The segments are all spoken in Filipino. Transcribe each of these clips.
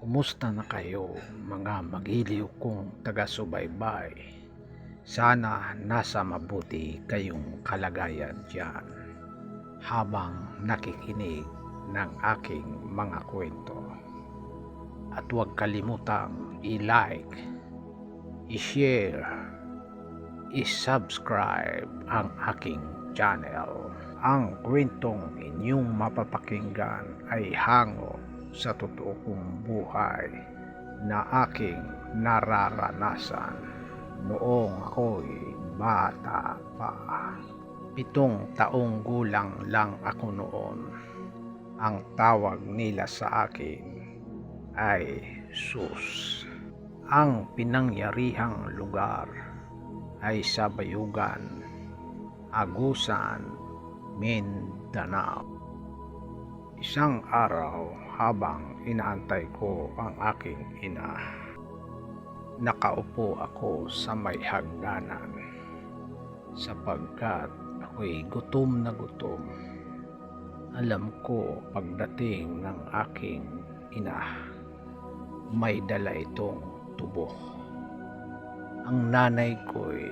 Kumusta na kayo mga magiliw kong taga-subaybay? Sana nasa mabuti kayong kalagayan dyan habang nakikinig ng aking mga kwento. At huwag kalimutang i-like, i-share, i-subscribe ang aking channel. Ang kwentong inyong mapapakinggan ay hango sa totoo kong buhay na aking nararanasan noong ako'y bata pa. Pitong taong gulang lang ako noon. Ang tawag nila sa akin ay Sus. Ang pinangyarihang lugar ay sa Bayugan, Agusan, Mindanao. Isang araw habang inaantay ko ang aking ina, nakaupo ako sa may hagdanan sapagkat ako'y gutom na gutom. Alam ko pagdating ng aking ina, may dala itong tubo. Ang nanay ko'y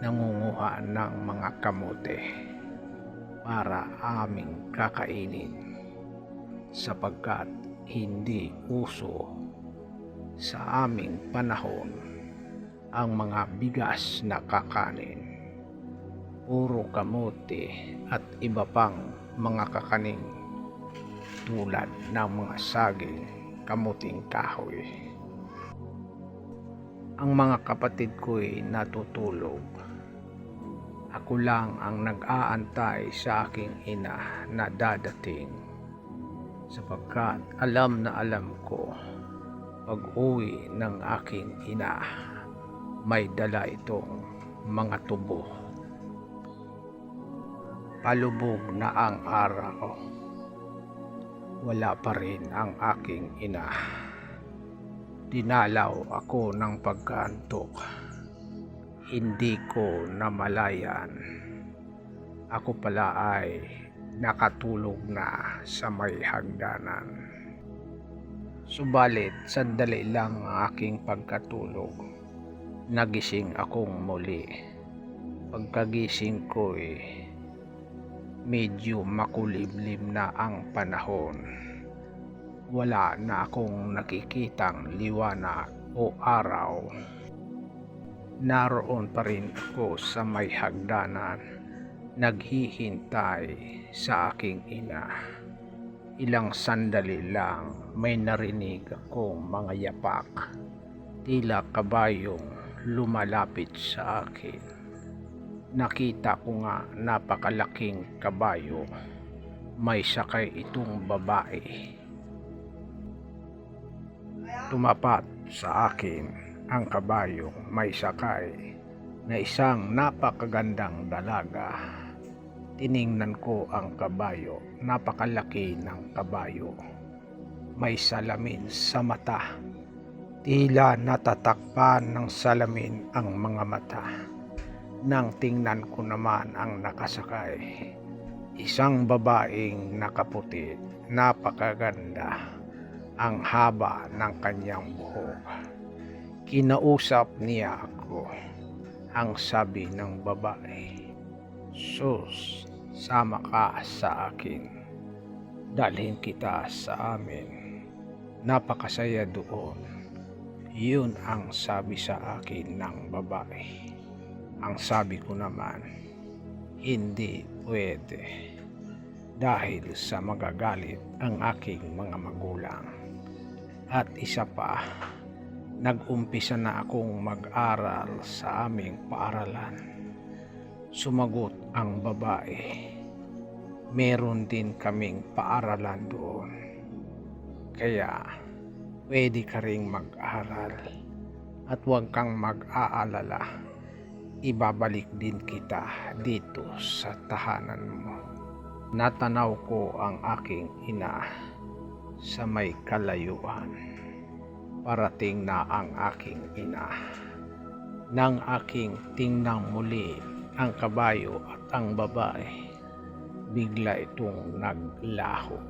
nangunguha ng mga kamote para aming kakainin sapagkat hindi uso sa aming panahon ang mga bigas na kakanin. Puro kamote at iba pang mga kakaning tulad ng mga saging, kamuting kahoy. Ang mga kapatid ko'y natutulog. Ako lang ang nag-aantay sa aking ina na dadating sapagkat alam na alam ko pag uwi ng aking ina may dala itong mga tubo. Palubog na ang araw. Wala pa rin ang aking ina. Dinalaw ako ng pagkaantok. Hindi ko namalayan. Ako pala ay nakatulog na sa may hagdanan. Subalit, sandali lang ang aking pagkatulog. Nagising akong muli. Pagkagising ko eh, medyo makulimlim na ang panahon. Wala na akong nakikitang liwanag o araw. Naroon pa rin ako sa may hagdanan naghihintay sa aking ina. Ilang sandali lang may narinig akong mga yapak. Tila kabayong lumalapit sa akin. Nakita ko nga napakalaking kabayo. May sakay itong babae. Tumapat sa akin ang kabayong may sakay na isang napakagandang dalaga. Tiningnan ko ang kabayo, napakalaki ng kabayo. May salamin sa mata. Tila natatakpan ng salamin ang mga mata. Nang tingnan ko naman ang nakasakay, isang babaeng nakaputi, napakaganda, ang haba ng kanyang buhok. Kinausap niya ako ang sabi ng babae, Sus, sama ka sa akin. Dalhin kita sa amin. Napakasaya doon. Yun ang sabi sa akin ng babae. Ang sabi ko naman, hindi pwede. Dahil sa magagalit ang aking mga magulang. At isa pa, nag-umpisa na akong mag-aral sa aming paaralan. Sumagot ang babae. Meron din kaming paaralan doon. Kaya pwede ka ring mag-aral at huwag kang mag-aalala. Ibabalik din kita dito sa tahanan mo. Natanaw ko ang aking ina sa may kalayuan parating na ang aking ina. Nang aking tingnang muli ang kabayo at ang babae, bigla itong naglaho.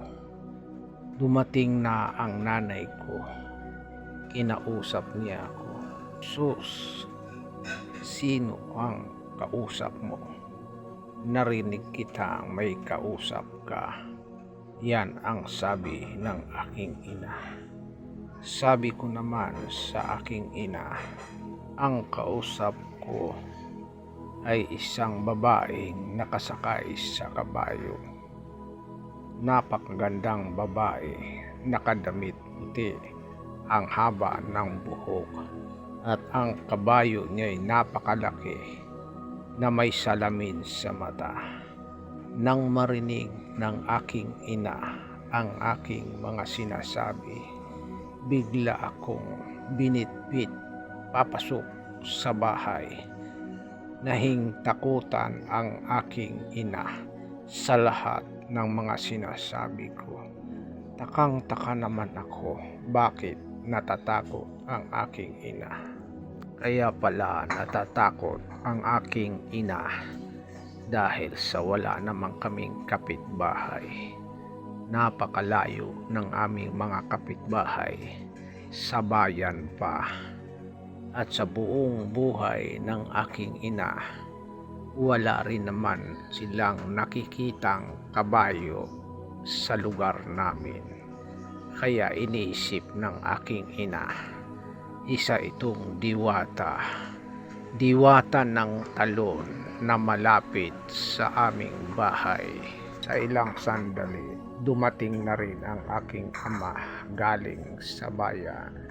Dumating na ang nanay ko kinausap niya ako. Sus, sino ang kausap mo? Narinig kitang may kausap ka. Yan ang sabi ng aking ina. Sabi ko naman sa aking ina, ang kausap ko ay isang babaeng nakasakay sa kabayo. Napakagandang babae, nakadamit puti, ang haba ng buhok at ang kabayo niya'y napakalaki na may salamin sa mata. Nang marinig ng aking ina ang aking mga sinasabi, bigla akong binitbit papasok sa bahay. Nahing takutan ang aking ina sa lahat ng mga sinasabi ko. Takang-taka naman ako bakit natatakot ang aking ina. Kaya pala natatakot ang aking ina dahil sa wala namang kaming kapitbahay. Napakalayo ng aming mga kapitbahay sa bayan pa. At sa buong buhay ng aking ina, wala rin naman silang nakikitang kabayo sa lugar namin. Kaya iniisip ng aking ina, isa itong diwata. Diwata ng talon na malapit sa aming bahay. Sa ilang sandali, dumating na rin ang aking ama galing sa bayan.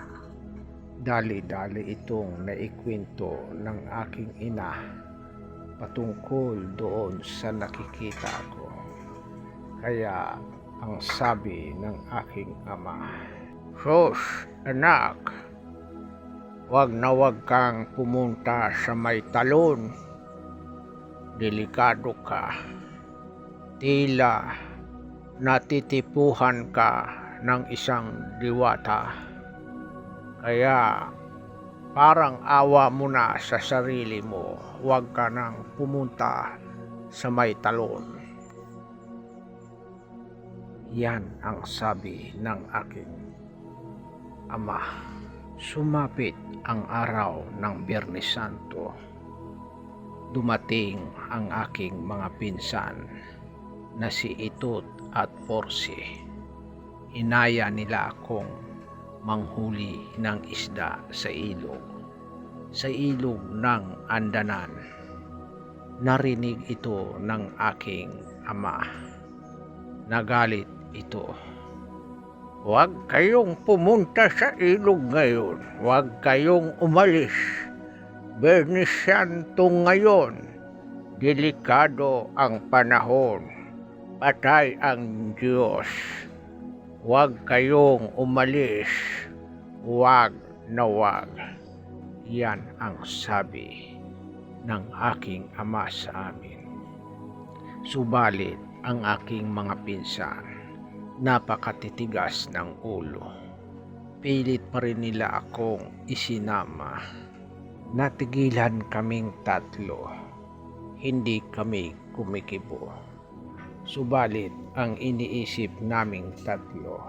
Dali-dali itong naikwento ng aking ina patungkol doon sa nakikita ko. Kaya ang sabi ng aking ama, Sus, anak, wag na wag kang pumunta sa may talon. Delikado ka. Tila natitipuhan ka ng isang diwata. Kaya parang awa mo na sa sarili mo, huwag ka nang pumunta sa may talon. Yan ang sabi ng aking ama. Sumapit ang araw ng Biyernes Santo. Dumating ang aking mga pinsan na si Itot at Porsi. Inaya nila akong manghuli ng isda sa ilog. Sa ilog ng Andanan. Narinig ito ng aking ama. Nagalit ito. Huwag kayong pumunta sa ilog ngayon. Huwag kayong umalis. Bernis Santo ngayon. Delikado ang panahon. Patay ang Diyos. Huwag kayong umalis. Huwag na huwag. Yan ang sabi ng aking ama sa amin. Subalit ang aking mga pinsan, napakatitigas ng ulo. Pilit pa rin nila akong isinama. Natigilan kaming tatlo. Hindi kami kumikibo. Subalit ang iniisip naming tatlo,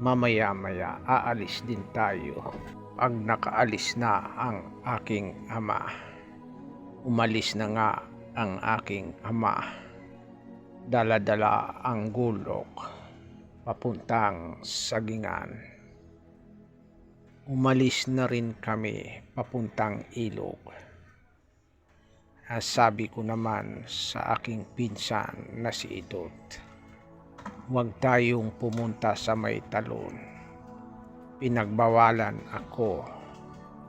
mamaya-maya aalis din tayo pag nakaalis na ang aking ama. Umalis na nga ang aking ama. Dala-dala ang gulok papuntang sagingan. Umalis na rin kami papuntang ilog. Ah, Sabi ko naman sa aking pinsan na si Idot, huwag tayong pumunta sa may talon. Pinagbawalan ako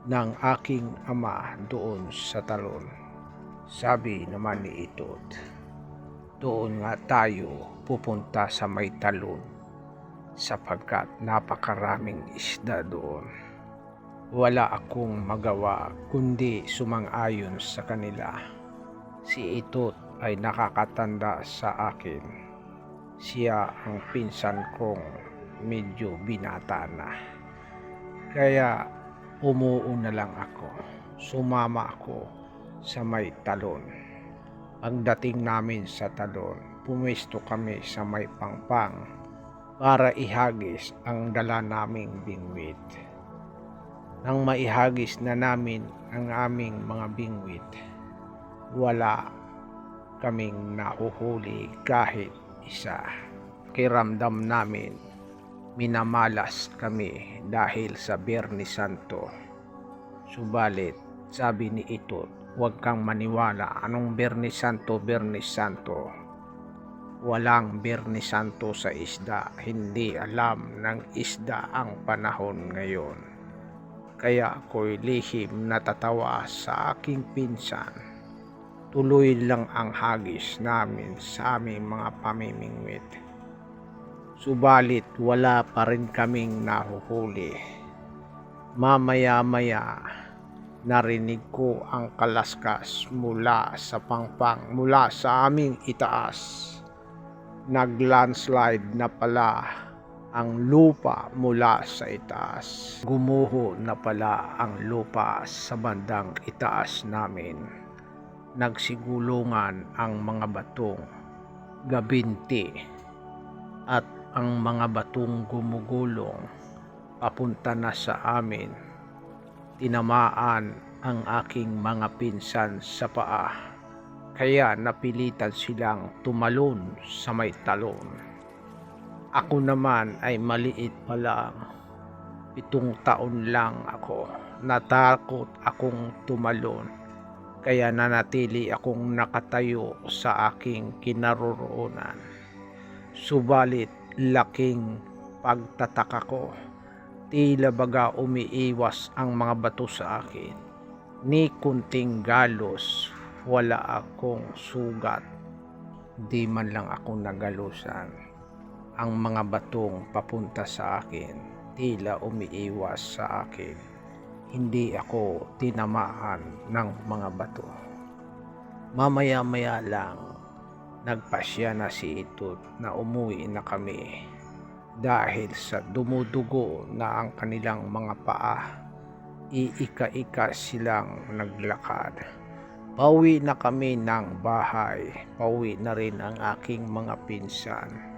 ng aking ama doon sa talon. Sabi naman ni Idot, doon nga tayo pupunta sa may talon sapagkat napakaraming isda doon. Wala akong magawa kundi sumang-ayon sa kanila. Si Itot ay nakakatanda sa akin. Siya ang pinsan kong medyo binata na. Kaya umuuna lang ako. Sumama ako sa may talon. Pagdating namin sa talon, pumesto kami sa may pangpang para ihagis ang dala naming bingwit. Nang maihagis na namin ang aming mga bingwit, wala kaming nahuhuli kahit isa. Kiramdam namin, minamalas kami dahil sa Biyernes Santo. Subalit, sabi ni Itot, huwag kang maniwala anong Biyernes Santo, Biyernes Santo. Walang Biyernes Santo sa isda, hindi alam ng isda ang panahon ngayon. Kaya ako'y lihim natatawa sa aking pinsan. Tuloy lang ang hagis namin sa aming mga pamimingwit. Subalit wala pa rin kaming nahuhuli. Mamaya-maya narinig ko ang kalaskas mula sa pangpang mula sa aming itaas. Nag-landslide na pala ang lupa mula sa itaas. Gumuho na pala ang lupa sa bandang itaas namin. Nagsigulungan ang mga batong gabinti at ang mga batong gumugulong papunta na sa amin. Tinamaan ang aking mga pinsan sa paa. Kaya napilitan silang tumalon sa may talon. Ako naman ay maliit pa lang. Pitong taon lang ako. Natakot akong tumalon. Kaya nanatili akong nakatayo sa aking kinaroroonan. Subalit laking pagtataka ko. Tila baga umiiwas ang mga bato sa akin. Ni kunting galos, wala akong sugat. Di man lang ako nagalusan. Ang mga batong papunta sa akin, tila umiiwas sa akin. Hindi ako tinamaan ng mga bato. Mamaya-maya lang, nagpasya na si Itot na umuwi na kami dahil sa dumudugo na ang kanilang mga paa. Iika-ika silang naglakad. Pauwi na kami ng bahay. Pauwi na rin ang aking mga pinsan.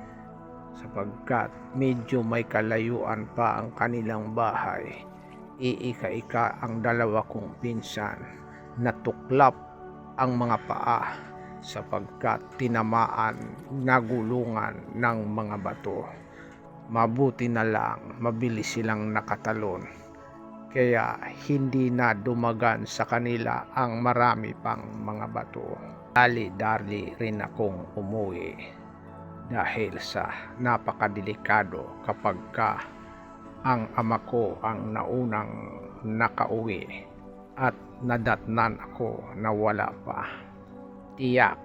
Sapagkat medyo may kalayuan pa ang kanilang bahay. Iika-ika ang dalawa kong pinsan. Natuklap ang mga paa sapagkat tinamaan, nagulungan ng mga bato. Mabuti na lang, mabilis silang nakatalon. Kaya hindi na dumagan sa kanila ang marami pang mga bato. Dali-dali rin akong umuwi dahil sa napakadelikado kapag ka ang ama ko ang naunang nakauwi at nadatnan ako na wala pa. Tiyak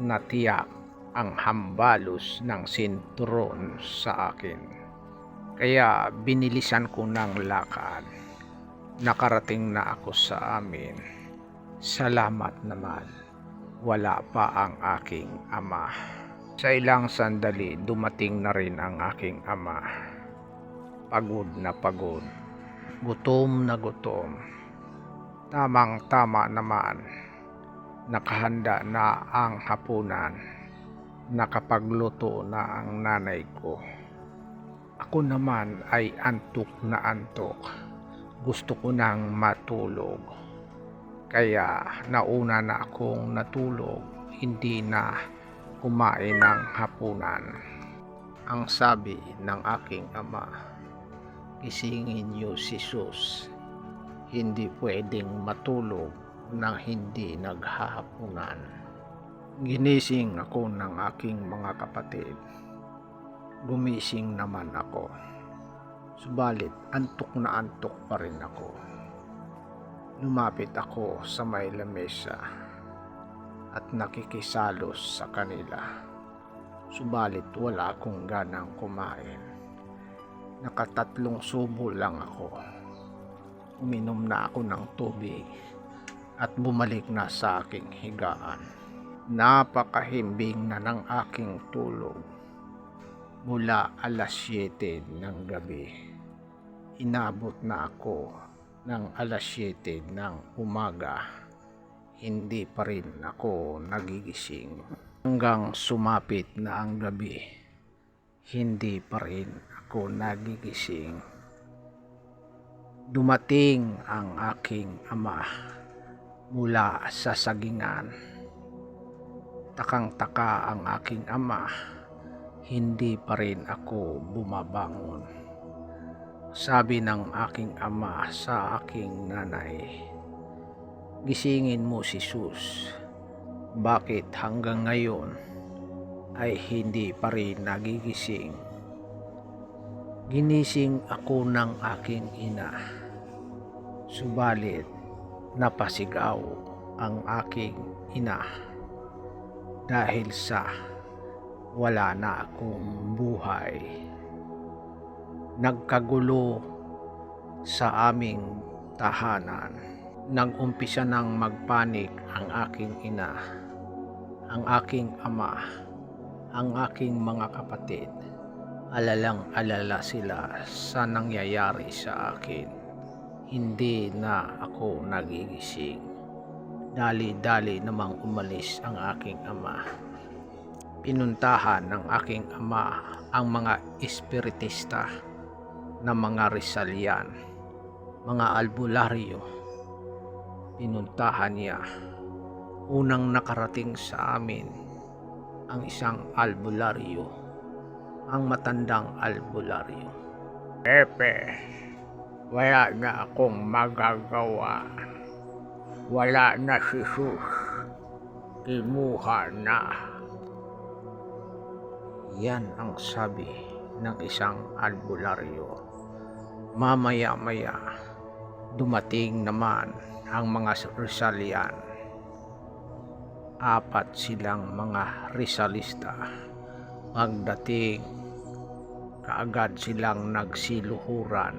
na tiyak ang hambalos ng sinturon sa akin. Kaya binilisan ko ng lakad. Nakarating na ako sa amin. Salamat naman. Wala pa ang aking ama. Sa ilang sandali, dumating na rin ang aking ama. Pagod na pagod. Gutom na gutom. Tamang-tama naman. Nakahanda na ang hapunan. Nakapagluto na ang nanay ko. Ako naman ay antok na antok. Gusto ko nang matulog. Kaya nauna na akong natulog, hindi na kumain ng hapunan. Ang sabi ng aking ama, gisingin niyo si Sus. Hindi pwedeng matulog nang hindi naghahapunan. Ginising ako ng aking mga kapatid. Gumising naman ako. Subalit, antok na antok pa rin ako. Lumapit ako sa may lamesa at nakikisalos sa kanila. Subalit wala akong ganang kumain. Nakatatlong subo lang ako. Uminom na ako ng tubig at bumalik na sa aking higaan. Napakahimbing na ng aking tulog mula alas 7 ng gabi. Inabot na ako ng alas 7 ng umaga. Hindi pa rin ako nagigising. Hanggang sumapit na ang gabi, hindi pa rin ako nagigising. Dumating ang aking ama mula sa sagingan. Takang-taka ang aking ama, hindi pa rin ako bumabangon. Sabi ng aking ama sa aking nanay, Gisingin mo si Sus. Bakit hanggang ngayon ay hindi pa rin nagigising? Ginising ako ng aking ina. Subalit, napasigaw ang aking ina dahil sa wala na akong buhay. Nagkagulo sa aming tahanan. Nag-umpisa ng magpanik ang aking ina, ang aking ama, ang aking mga kapatid. Alalang alala sila sa nangyayari sa akin. Hindi na ako nagigising. Dali-dali namang umalis ang aking ama. Pinuntahan ng aking ama ang mga espiritista na mga Rizalian, mga albularyo. Pinuntahan niya. Unang nakarating sa amin ang isang albularyo, ang matandang albularyo. Pepe, wala na akong magagawa. Wala na si Sus. Kimuha na. Yan ang sabi ng isang albularyo. Mamaya-maya, dumating naman ang mga Rizalian. Apat silang mga Rizalista. Pagdating, kaagad silang nagsiluhuran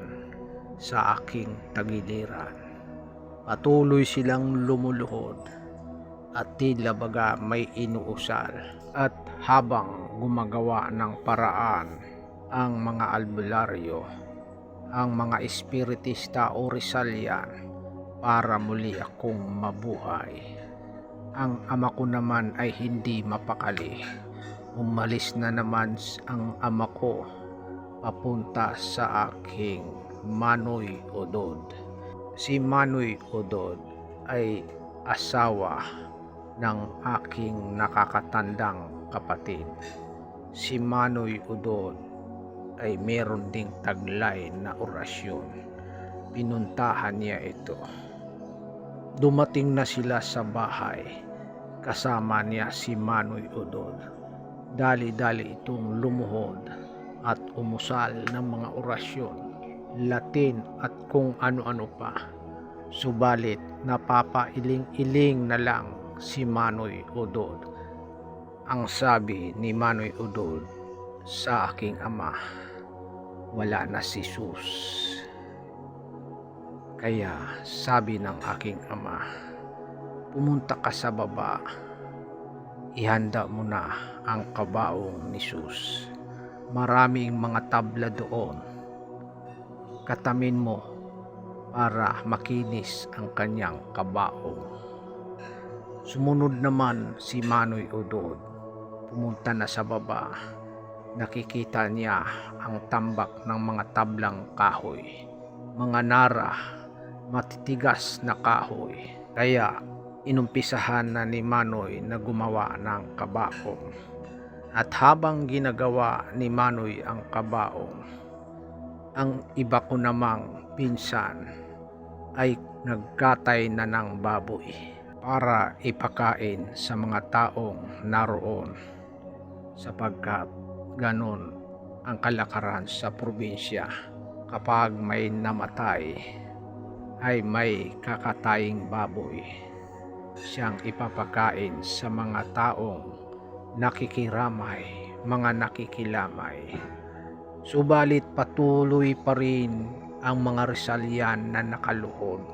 sa aking tagiliran. Patuloy silang lumuluhod at tila baga may inuusal at habang gumagawa ng paraan ang mga albularyo, ang mga espiritista o Rizalian para muli akong mabuhay. Ang ama ko naman ay hindi mapakali. Umalis na naman ang ama ko papunta sa aking Manoy Odod. Si Manoy Odod ay asawa ng aking nakakatandang kapatid. Si Manoy Udod ay meron ding taglay na orasyon. Pinuntahan niya ito. Dumating na sila sa bahay. Kasama niya si Manoy Udod. Dali-dali itong lumuhod at umusal ng mga orasyon, Latin at kung ano-ano pa. Subalit napapailing-iling na lang si Manoy Udod. Ang sabi ni Manoy Udod sa aking ama, wala na si Sus. Kaya sabi ng aking ama, pumunta ka sa baba, ihanda mo na ang kabaong ni Sus. Maraming mga tabla doon. Katamin mo para makinis ang kanyang kabaong. Sumunod naman si Manoy Udod. Pumunta na sa baba. Nakikita niya ang tambak ng mga tablang kahoy. Mga nara, matitigas na kahoy. Kaya inumpisahan na ni Manoy na gumawa ng kabaong. At habang ginagawa ni Manoy ang kabaong, ang iba ko namang pinsan ay nagkatay na ng baboy para ipakain sa mga taong naroon sapagkat ganon ang kalakaran sa probinsya kapag may namatay ay may kakataying baboy siyang ipapakain sa mga taong nakikiramay, mga nakikilamay. Subalit patuloy pa rin ang mga Rizalian na nakaluhod.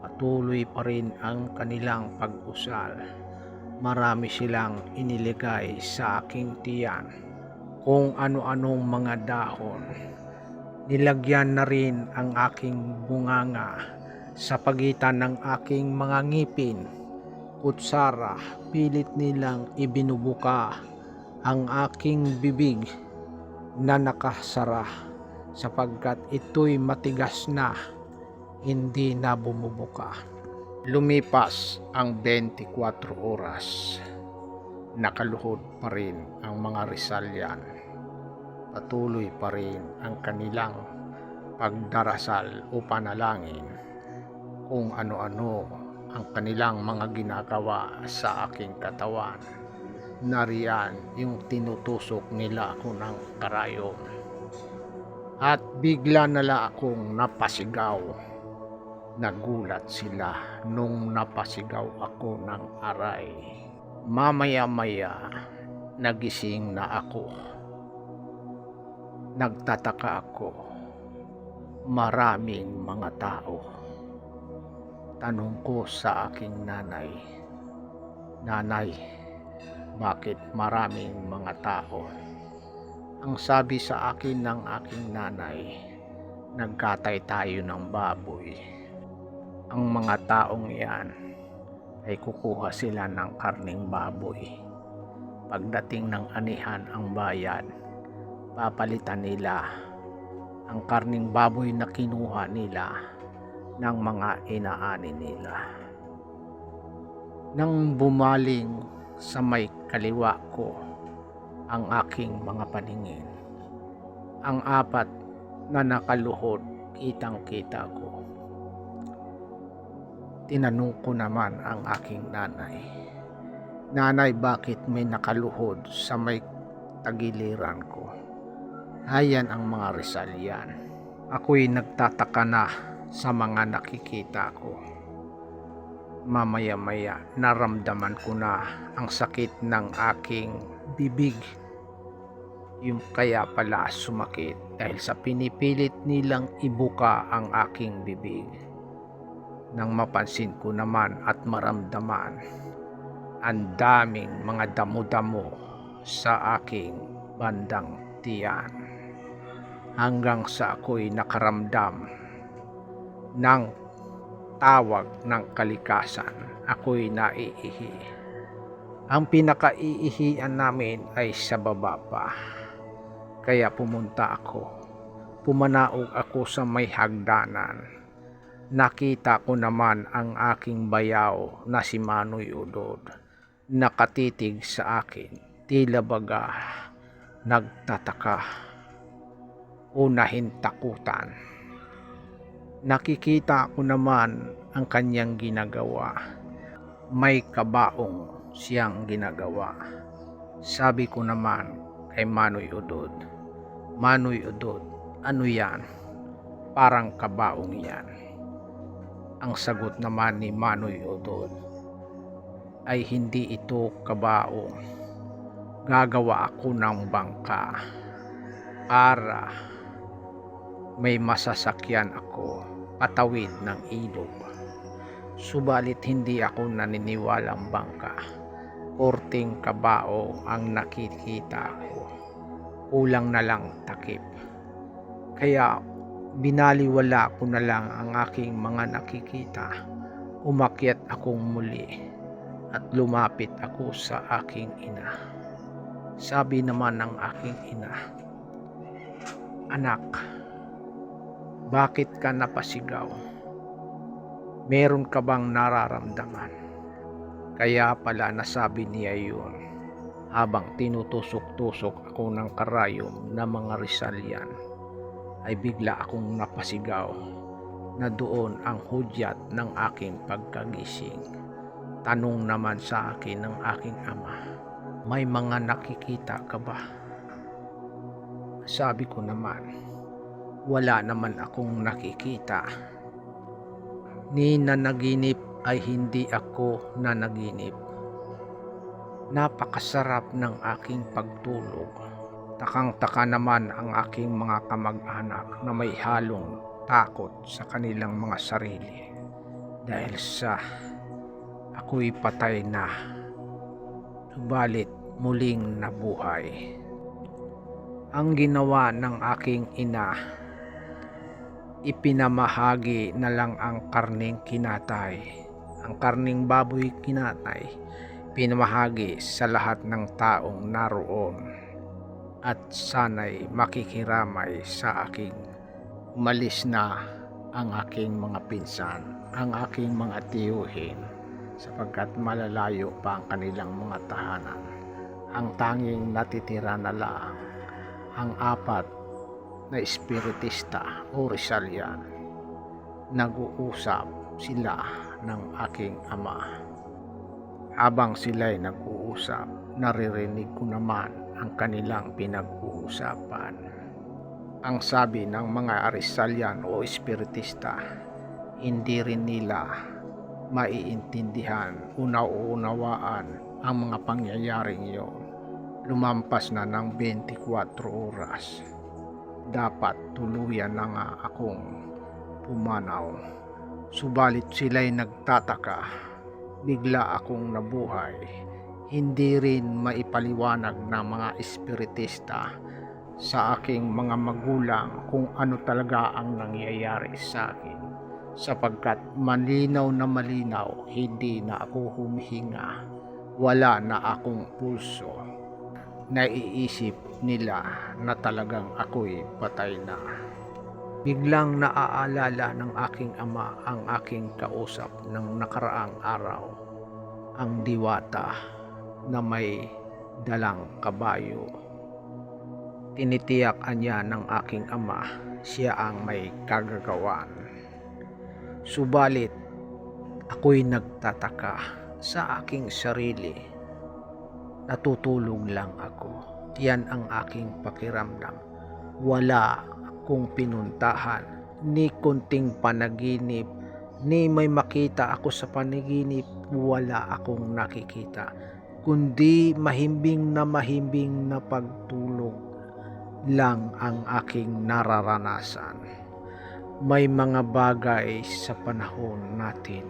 Patuloy pa rin ang kanilang pag-usal. Marami silang iniligay sa aking tiyan kung ano-anong mga dahon. Nilagyan na rin ang aking bunganga sa pagitan ng aking mga ngipin. Kutsara, pilit nilang ibinubuka ang aking bibig na nakasara sapagkat ito'y matigas na hindi na bumubuka. Lumipas ang 24 oras. Nakaluhod pa rin ang mga Rizalian. Patuloy pa rin ang kanilang pagdarasal o panalangin kung ano-ano ang kanilang mga ginagawa sa aking katawan. Nariyan yung tinutusok nila ako ng karayom. At bigla nala akong napasigaw. Nagulat sila nung napasigaw ako ng aray. Mamaya-maya, nagising na ako. Nagtataka ako. Maraming mga tao. Tanong ko sa aking nanay, Nanay, bakit maraming mga tao? Ang sabi sa akin ng aking nanay, nagkatay tayo ng baboy. Ang mga taong iyan ay kukuha sila ng karning baboy. Pagdating ng anihan ang bayan, papalitan nila ang karning baboy na kinuha nila ng mga inaani nila. Nang bumaling sa may kaliwa ko ang aking mga paningin, ang apat na nakaluhod kitang kita ko. Tinanong ko naman ang aking nanay, Nanay, bakit may nakaluhod sa may tagiliran ko? Ayan ang mga Rizal yan. Ako'y nagtataka na sa mga nakikita ko. Mamaya-maya naramdaman ko na ang sakit ng aking bibig. Yung kaya pala sumakit dahil sa pinipilit nilang ibuka ang aking bibig. Nang mapansin ko naman at maramdaman, ang daming mga damo-damo sa aking bandang tiyan hanggang sa ako'y nakaramdam ng tawag ng kalikasan. Ako'y naiihi. Ang pinakaiihian namin ay sa baba pa. Kaya pumunta ako. Pumanaog ako sa may hagdanan. Nakita ko naman ang aking bayaw na si Manoy Udod. Nakatitig sa akin. Tila baga nagtataka unahin takutan. Nakikita ko naman ang kanyang ginagawa. May kabaong siyang ginagawa. Sabi ko naman kay Manoy Udod, Manoy Udod, ano yan? Parang kabaong yan. Ang sagot naman ni Manoy Udod ay hindi ito kabaong. Gagawa ako ng bangka para may masasakyan ako patawid ng ilog. Subalit hindi ako naniniwalang bangka. Porting kabao ang nakikita ko. Kulang na lang takip. Kaya binaliwala ko na lang ang aking mga nakikita. Umakyat akong muli at lumapit ako sa aking ina. Sabi naman ng aking ina, Anak, bakit ka napasigaw? Meron ka bang nararamdaman? Kaya pala nasabi niya yun habang tinutusok-tusok ako ng karayom na mga Rizalian ay bigla akong napasigaw na doon ang hudyat ng aking pagkagising. Tanong naman sa akin ng aking ama, may mga nakikita ka ba? Sabi ko naman, wala naman akong nakikita. Ni nanaginip ay hindi ako nanaginip. Napakasarap ng aking pagtulog. Takang-taka naman ang aking mga kamag-anak na may halong takot sa kanilang mga sarili. Dahil sa ako'y patay na. Subalit muling nabuhay. Ang ginawa ng aking ina ipinamahagi na lang ang karning kinatay. Ang karning baboy kinatay, pinamahagi sa lahat ng taong naroon at sana'y makikiramay sa aking umalis na ang aking mga pinsan, ang aking mga tiyuhin, sapagkat malalayo pa ang kanilang mga tahanan. Ang tanging natitira na lang ang apat na espiritista o Rizalian. Nag-uusap sila ng aking ama. Habang sila'y nag-uusap, naririnig ko naman ang kanilang pinag-uusapan. Ang sabi ng mga Rizalian o espiritista, hindi rin nila maiintindihan o nauunawaan ang mga pangyayaring iyon. Lumampas na ng 24 oras. Dapat tuluyan na nga akong pumanaw. Subalit sila'y nagtataka. Bigla akong nabuhay. Hindi rin maipaliwanag ng mga espiritista sa aking mga magulang kung ano talaga ang nangyayari sa akin sapagkat malinaw na malinaw hindi na ako humihinga wala na akong pulso naiisip nila na talagang ako'y patay na biglang naaalala ng aking ama ang aking kausap ng nakaraang araw ang diwata na may dalang kabayo tinitiyak niya ng aking ama siya ang may kagagawan. Subalit, ako'y nagtataka sa aking sarili. Natutulog lang ako. Yan ang aking pakiramdam. Wala akong pinuntahan, ni kunting panaginip, ni may makita ako sa panaginip, wala akong nakikita kundi mahimbing na mahimbing na pagtulog lang ang aking nararanasan. May mga bagay sa panahon natin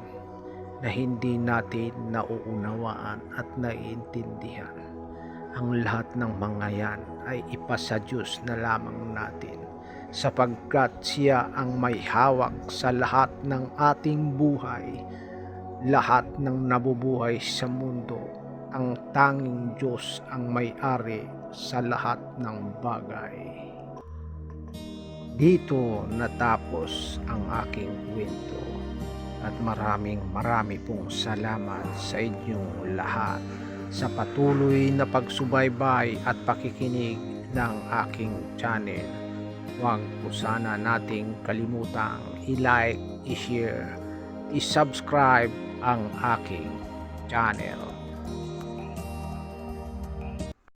na hindi natin nauunawaan at naiintindihan. Ang lahat ng mga yan ay ipasa Diyos na lamang natin sapagkat siya ang may hawak sa lahat ng ating buhay, lahat ng nabubuhay sa mundo ang tanging Diyos ang may-ari sa lahat ng bagay. Dito natapos ang aking kwento at maraming marami pong salamat sa inyong lahat sa patuloy na pagsubaybay at pakikinig ng aking channel. Huwag po sana nating kalimutang i-like, i-share, i-subscribe ang aking channel.